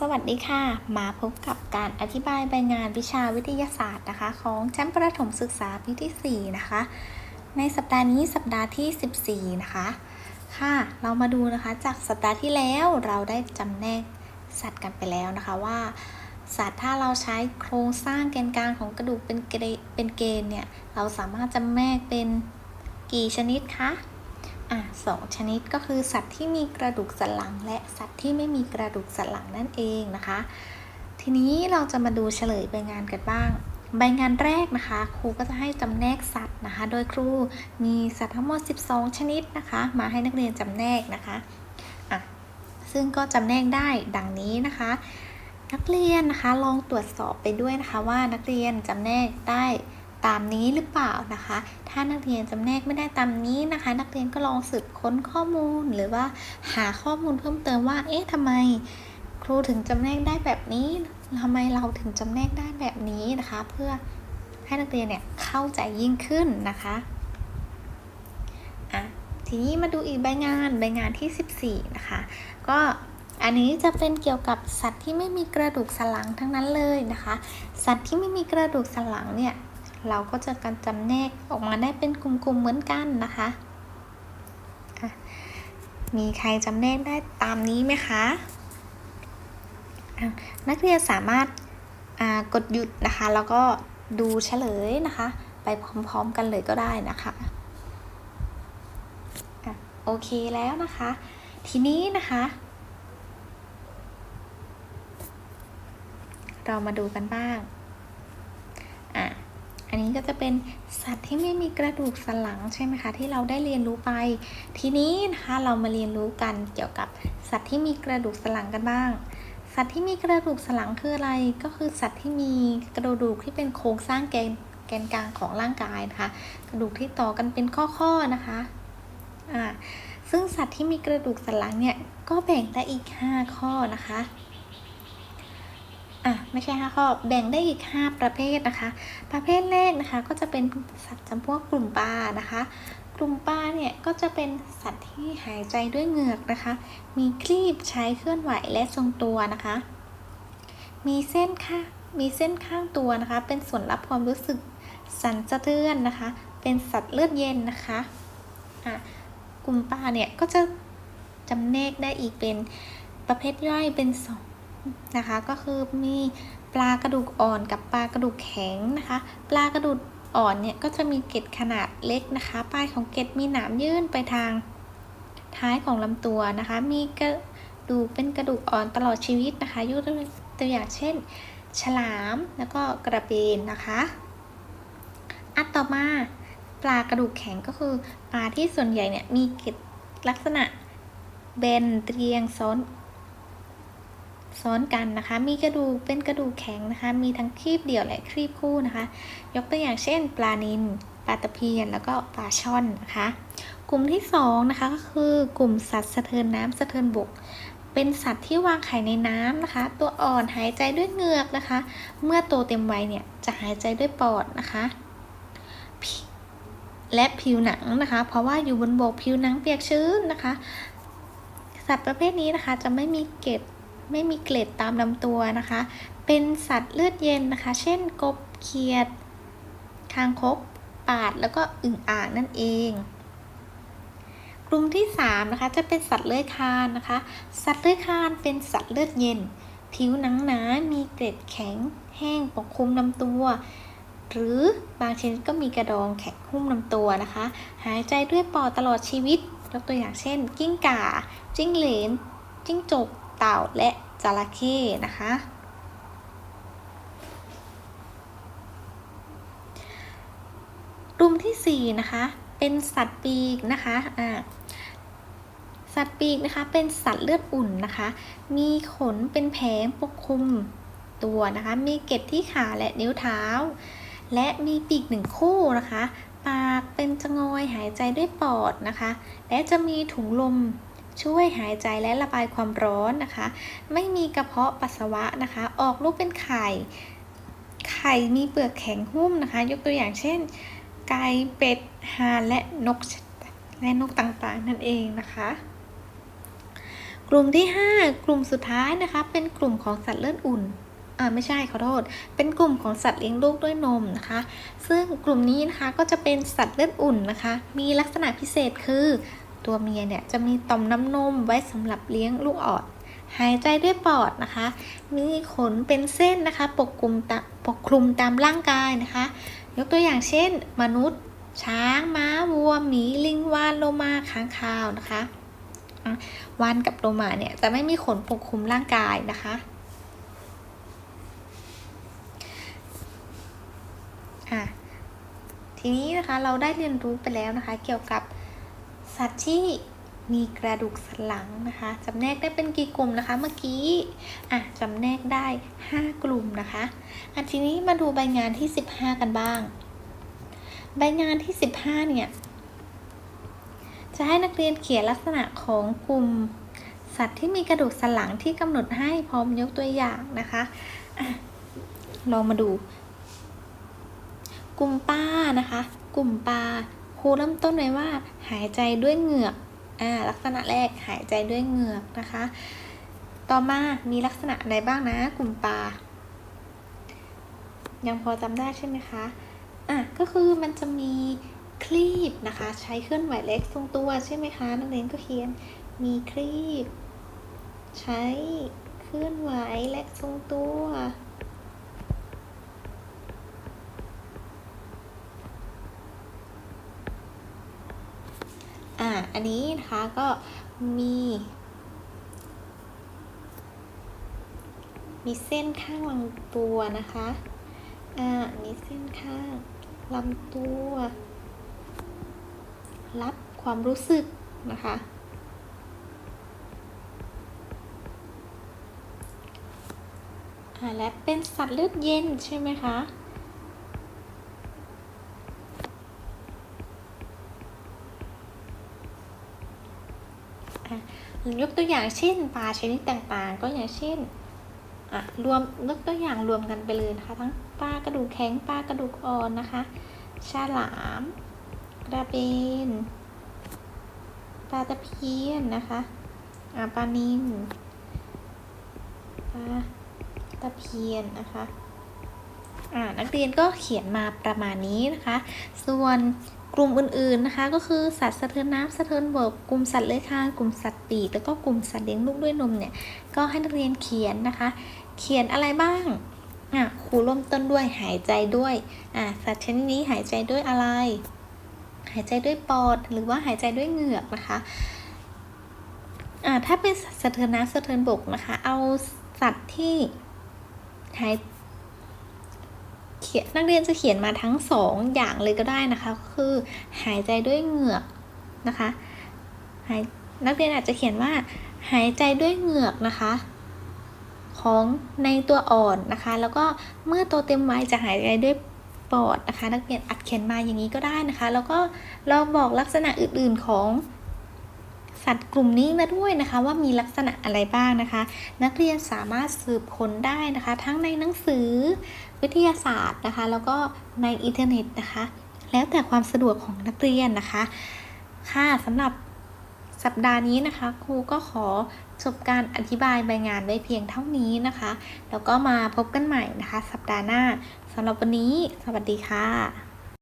สวัสดีค่ะ มาพบกับการอธิบายใบงานวิชาวิทยาศาสตร์นะคะ ของชั้นประถมศึกษาปีที่ 4 นะคะ ในสัปดาห์นี้สัปดาห์ที่ 14 นะคะ ค่ะ เรามาดูนะคะจากสัปดาห์ที่แล้วเราได้จำแนกสัตว์กันไปแล้วนะคะว่า สัตว์ถ้าเราใช้โครงสร้างแกนกลางของกระดูกเป็นเกรเป็นเกณฑ์เนี่ยเราสามารถจำแนกเป็นกี่ชนิดคะ อะสองชนิดก็คือสัตว์ที่มีกระดูกสันหลัง และสัตว์ที่ไม่มีกระดูกสันหลังนั่นเองนะคะ ทีนี้เราจะมาดูเฉลยใบงานกันบ้าง ใบงานแรกนะคะ ครูก็จะให้จำแนกสัตว์นะคะ โดยครูมีสัตว์ทั้งหมด 12 ชนิดนะคะ มาให้นักเรียนจำแนกนะคะอะซึ่งก็จำแนกได้ดังนี้นะคะ นักเรียนนะคะลองตรวจสอบไปด้วยนะคะว่านักเรียนจำแนกได้ ตามนี้หรือเปล่านะคะ ถ้านักเรียนจำแนกไม่ได้ตามนี้นะคะ นักเรียนก็ลองสืบค้นข้อมูลหรือว่าหาข้อมูลเพิ่มเติมว่า เอ๊ะทำไมครูถึงจำแนกได้แบบนี้ทำไมเราถึงจำแนกได้แบบนี้นะคะ เพื่อให้นักเรียนเนี่ยเข้าใจยิ่งขึ้นนะคะอะทีนี้มาดูอีกใบงานใบงานที่ 14 นะคะ ก็อันนี้จะเป็นเกี่ยวกับสัตว์ที่ไม่มีกระดูกสันหลังทั้งนั้นเลยนะคะ สัตว์ที่ไม่มีกระดูกสันหลังเนี่ย เราก็จะกันจำแนกออกมาได้เป็นกลุ่มๆเหมือนกันนะคะะมีใครจำแนกได้ตามนี้ไหมคะะนักเรียนสามารถกดหยุดนะคะ แล้วก็ดูเฉลยนะคะ ไปพร้อมๆกันเลยก็ได้นะคะอะโอเคแล้วนะคะ ทีนี้นะคะ เรามาดูกันบ้าง นนี้ก็จะเป็นสัตว์ที่ไม่มีกระดูกสันหลังใช่ไหมคะ ที่เราได้เรียนรู้ไป ทีนี้นะคะเรามาเรียนรู้กันเกี่ยวกับสัตว์ที่มีกระดูกสันหลังกันบ้าง สัตว์ที่มีกระดูกสันหลังคืออะไร ก็คือสัตว์ที่มีกระดูกที่เป็นโครงสร้างแกนแกนกลางของร่างกายนะคะ กระดูกที่ต่อกันเป็นข้อๆนะคะอ่าซึ่งสัตว์ที่มีกระดูกสันหลังเนี่ยก็แบ่งได้อีก 5 ข้อนะคะ อะไม่ใช่ห้าข้อแบ่งได้อีก 5 ประเภทนะคะ ประเภทแรกนะคะก็จะเป็นสัตว์จำพวกกลุ่มปลานะคะ กลุ่มปลาเนี่ยก็จะเป็นสัตว์ที่หายใจด้วยเหงือกนะคะ มีคลีบใช้เคลื่อนไหวและทรงตัวนะคะ มีเส้นค่ะมีเส้นข้างตัวนะคะ เป็นส่วนรับความรู้สึกสั่นสะเทือนนะคะ เป็นสัตว์เลือดเย็นนะคะอะกลุ่มปลาเนี่ยก็จะจำแนกได้อีกเป็นประเภทย่อยเป็นสอง นะคะ ก็คือมีปลากระดูกอ่อนกับปลากระดูกแข็งนะคะ ปลากระดูกอ่อนเนี่ยก็จะมีเกล็ดขนาดเล็กนะคะ ปลายของเกล็ดมีหนามยื่นไปทางท้ายของลำตัวนะคะ มีกระดูกเป็นกระดูกอ่อนตลอดชีวิตนะคะยกตัวอย่างเช่น ฉลามแล้วก็กระเบนนะคะอันต่อมาปลากระดูกแข็งก็คือปลาที่ส่วนใหญ่เนี่ยมีเกล็ดลักษณะเบนเรียงซ้อน ซ้อนกันนะคะ มีกระดูกเป็นกระดูกแข็งนะคะ มีทั้งครีบเดี่ยวและครีบคู่นะคะ ยกตัวอย่างเช่น ปลานิลปลาตะเพียนแล้วก็ปลาช่อนนะคะ กลุ่มที่2นะคะก็คือกลุ่มสัตว์สะเทินน้ำสะเทินบก เป็นสัตว์ที่วางไข่ในน้ำนะคะ ตัวอ่อนหายใจด้วยเหงือกนะคะ เมื่อโตเต็มวัยเนี่ยจะหายใจด้วยปอดนะคะและผิวหนังนะคะ เพราะว่าอยู่บนบกผิวหนังเปียกชื้นนะคะ สัตว์ประเภทนี้นะคะจะไม่มีเกล็ด ไม่มีเกล็ดตามลำตัวนะคะ เป็นสัตว์เลือดเย็นนะคะ เช่นกบเขียด คางคกปาดแล้วก็อึ่งอ่างนั่นเอง กลุ่มที่3นะคะจะเป็นสัตว์เลื้อยคลานนะคะ สัตว์เลื้อยคลานเป็นสัตว์เลือดเย็น ผิวหนังหนา มีเกล็ดแข็ง แห้งปกคลุมลำตัว หรือบางชนิดก็มีกระดองแข็งหุ้มลำตัวนะคะ หายใจด้วยปอดตลอดชีวิตยกตัวอย่างเช่น กิ้งก่า จิ้งเหลน จิ้งจก เต่าและจระเข้นะคะ กลุ่มที่ 4 นะคะ เป็นสัตว์ปีกนะคะอ่าสัตว์ปีกนะคะ เป็นสัตว์เลือดอุ่นนะคะ มีขนเป็นแผงปกคลุมตัวนะคะ มีเกล็ดที่ขาและนิ้วเท้า และมีปีกหนึ่งคู่นะคะ ปากเป็นจงอยหายใจด้วยปอดนะคะ และจะมีถุงลม ช่วยหายใจและระบายความร้อนนะคะ ไม่มีกระเพาะปัสสาวะนะคะ ออกลูกเป็นไข่ ไข่มีเปลือกแข็งหุ้มนะคะ ยกตัวอย่างเช่น ไก่เป็ดห่านและนกและนกต่างๆ นั่นเองนะคะ กลุ่มที่ 5 กลุ่มสุดท้ายนะคะ เป็นกลุ่มของสัตว์เลือดอุ่นอ่าไม่ใช่ขอโทษ เป็นกลุ่มของสัตว์เลี้ยงลูกด้วยนมนะคะ ซึ่งกลุ่มนี้นะคะก็จะเป็นสัตว์เลือดอุ่นนะคะ มีลักษณะพิเศษคือ ตัวเมียเนี่ยจะมีต่อมน้ำนมไว้สำหรับเลี้ยงลูกอ่อนหายใจด้วยปอดนะคะ มีขนเป็นเส้นนะคะ ปกคลุมตาปกคลุมตามร่างกายนะคะ ยกตัวอย่างเช่น มนุษย์ ช้างม้าวัวหมีลิงวาฬโลมาค้างคาวนะคะอะวานกับโลมาเนี่ยจะไม่มีขนปกคลุมร่างกายนะคะอะทีนี้นะคะเราได้เรียนรู้ไปแล้วนะคะ เกี่ยวกับ สัตว์ที่มีกระดูกสันหลังนะคะจำแนกได้เป็นกี่กลุ่มนะคะ เมื่อกี้อะจำแนกได้ 5 กลุ่มนะคะอะทีนี้มาดูใบงานที่ 15 กันบ้าง ใบงานที่ 15 เนี่ย จะให้นักเรียนเขียนลักษณะของกลุ่มสัตว์ที่มีกระดูกสันหลังที่กำหนดให้พร้อมยกตัวอย่างนะคะอะลองมาดู กลุ่มปลานะคะ กลุ่มปลาครูเริ่มต้นไว้ว่า หายใจด้วยเหงือกอ่าลักษณะแรกหายใจด้วยเหงือกนะคะ ต่อมามีลักษณะอะไรบ้างนะ กลุ่มปลายังพอจำได้ใช่ไหมคะอะก็คือมันจะมีคลีบนะคะ ใช้เคลื่อนไหวเล็กทรงตัวใช่ไหมคะนักเรียนก็เขียนมีคลีบ ใช้เคลื่อนไหวและทรงตัว อันนี้นะคะก็มี มีเส้นข้างลำตัวนะคะ อ่ามีเส้นข้างลำตัว รับความรู้สึกนะคะ และเป็นสัตว์เลือดเย็นใช่ไหมคะ ยกตัวอย่างเช่นปลาชนิดต่างๆ ก็อย่างเช่นรวมยกตัวอย่างรวมกันไปเลยนะคะ ทั้งปลากระดูกแข็งปลากระดูกอ่อนนะคะฉลามกระเบนปลาตะเพียนนะคะปลานิลปลาตะเพียนนะคะนักเรียนก็เขียนมาประมาณนี้นะคะ ส่วน กลุ่มอื่นๆนะคะ ก็คือสัตว์สะเทินน้ำสะเทินบกกลุ่มสัตว์เลื้อยคลานกลุ่มสัตว์ปีกแล้วก็กลุ่มสัตว์เลี้ยงลูกด้วยนมเนี่ยก็ให้นักเรียนเขียนนะคะ เขียนอะไรบ้างอะครูริ่มต้นด้วยหายใจด้วยอะสัตว์ชนิดนี้หายใจด้วยอะไร หายใจด้วยปอดหรือว่าหายใจด้วยเหงือกนะคะอ่าถ้าเป็นสัตว์สะเทินน้ำสะเทินบกนะคะ เอาสัตว์ที่หาย เขียนนักเรียนจะเขียนมาทั้งสองอย่างเลยก็ได้นะคะ ก็คือหายใจด้วยเหงือกนะคะหายนักเรียนอาจจะเขียนว่า หายใจด้วยเหงือกนะคะ ของในตัวอ่อนนะคะ แล้วก็เมื่อโตเต็มวัยจะหายใจด้วยปอดนะคะ นักเรียนอัดเขียนมาอย่างนี้ก็ได้นะคะ แล้วก็เราบอกลักษณะอื่นๆของ สัตว์กลุ่มนี้มาด้วยนะคะ ว่ามีลักษณะอะไรบ้างนะคะ นักเรียนสามารถสืบค้นได้นะคะ ทั้งในหนังสือวิทยาศาสตร์นะคะ แล้วก็ในอินเทอร์เน็ตนะคะ แล้วแต่ความสะดวกของนักเรียนนะคะ ค่ะสำหรับสัปดาห์นี้นะคะ ครูก็ขอจบการอธิบายใบงานไว้เพียงเท่านี้นะคะ แล้วก็มาพบกันใหม่นะคะ สัปดาห์หน้าสำหรับวันนี้ สวัสดีค่ะ